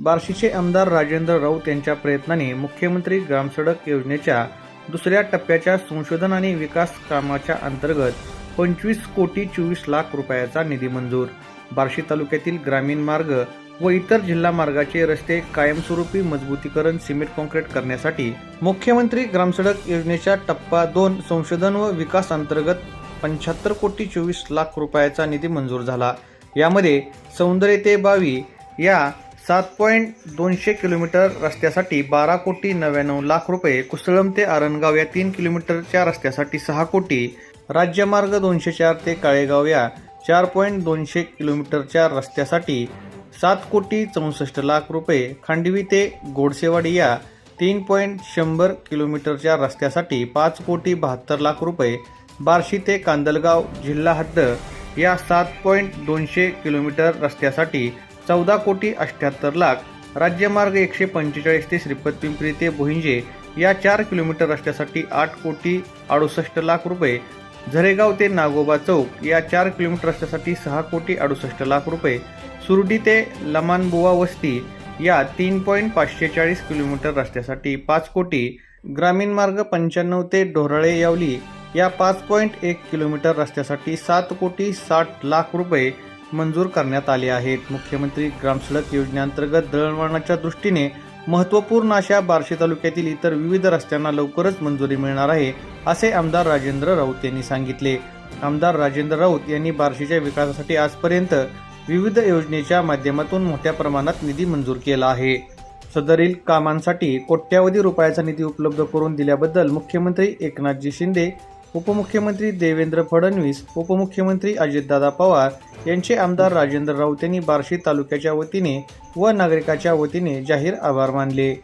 बार्शीचे आमदार राजेंद्र राऊत यांच्या प्रयत्नाने मुख्यमंत्री ग्रामसडक योजनेच्या दुसऱ्या टप्प्याच्या संशोधन आणि विकास कामाच्या अंतर्गत पंचवीस कोटी चोवीस लाख रुपयाचा निधी मंजूर. बार्शी तालुक्यातील ग्रामीण मार्ग व इतर जिल्हा मार्गाचे रस्ते कायमस्वरूपी मजबूतीकरण सिमेंट कॉन्क्रीट करण्यासाठी मुख्यमंत्री ग्रामसडक योजनेच्या टप्पा दोन संशोधन व विकास अंतर्गत पंच्याहत्तर कोटी चोवीस लाख रुपयाचा निधी मंजूर झाला. यामध्ये सौंदर्य ते बावी या सात पॉईंट दोनशे किलोमीटर रस्त्यासाठी बारा कोटी नव्याण्णव लाख रुपये कुसळम ते आरणगाव या तीन किलोमीटरच्या रस्त्यासाठी सहा कोटी. राज्यमार्ग दोनशे चार ते काळेगाव या चार पॉईंट दोनशे किलोमीटरच्या रस्त्यासाठी सात कोटी चौसष्ट लाख रुपये. खांडवी ते गोडसेवाडी या तीन पॉईंट शंभर किलोमीटरच्या रस्त्यासाठी पाच कोटी बहात्तर लाख रुपये. बार्शी ते कांदलगाव जिल्हा हद्द या सात पॉईंट दोनशे किलोमीटर रस्त्यासाठी चौदा कोटी अठ्ठ्याहत्तर लाख. राज्यमार्ग एकशे पंचेचाळीस ते श्रीपत पिंपरी ते भुईंजे या चार किलोमीटर रस्त्यासाठी आठ कोटी अडुसष्ट लाख रुपये. झरेगाव ते नागोबा चौक या चार किलोमीटर रस्त्यासाठी सहा कोटी अडुसष्ट लाख रुपये. सुरडी ते लमानबुवा वस्ती या तीन पॉईंट पाचशे चाळीस किलोमीटर रस्त्यासाठी पाच कोटी. ग्रामीण मार्ग पंच्याण्णव ते ढोरळे यावली या पाच पॉईंट एक किलोमीटर रस्त्यासाठी सात कोटी साठ लाख रुपये. मंजूर करण्यात आले आहेत. मुख्यमंत्री ग्रामसडक योजनेअंतर्गत दळणवळणाच्या दृष्टीने महत्त्वपूर्ण अशा बार्शी तालुक्यातील इतर विविध रस्त्यांना लवकरच मंजुरी मिळणार आहे असे आमदार राजेंद्र राऊत यांनी सांगितले. आमदार राजेंद्र राऊत यांनी बार्शीच्या विकासासाठी आजपर्यंत विविध योजनेच्या माध्यमातून मोठ्या प्रमाणात निधी मंजूर केला आहे. सदरील कामांसाठी कोट्यावधी रुपयाचा निधी उपलब्ध करून दिल्याबद्दल मुख्यमंत्री एकनाथजी शिंदे उपमुख्यमंत्री देवेंद्र फडणवीस उपमुख्यमंत्री अजितदादा पवार यांचे आमदार राजेंद्र राऊत यांनी बार्शी तालुक्याच्या वतीने व नागरिकाच्या वतीने जाहीर आभार मानले.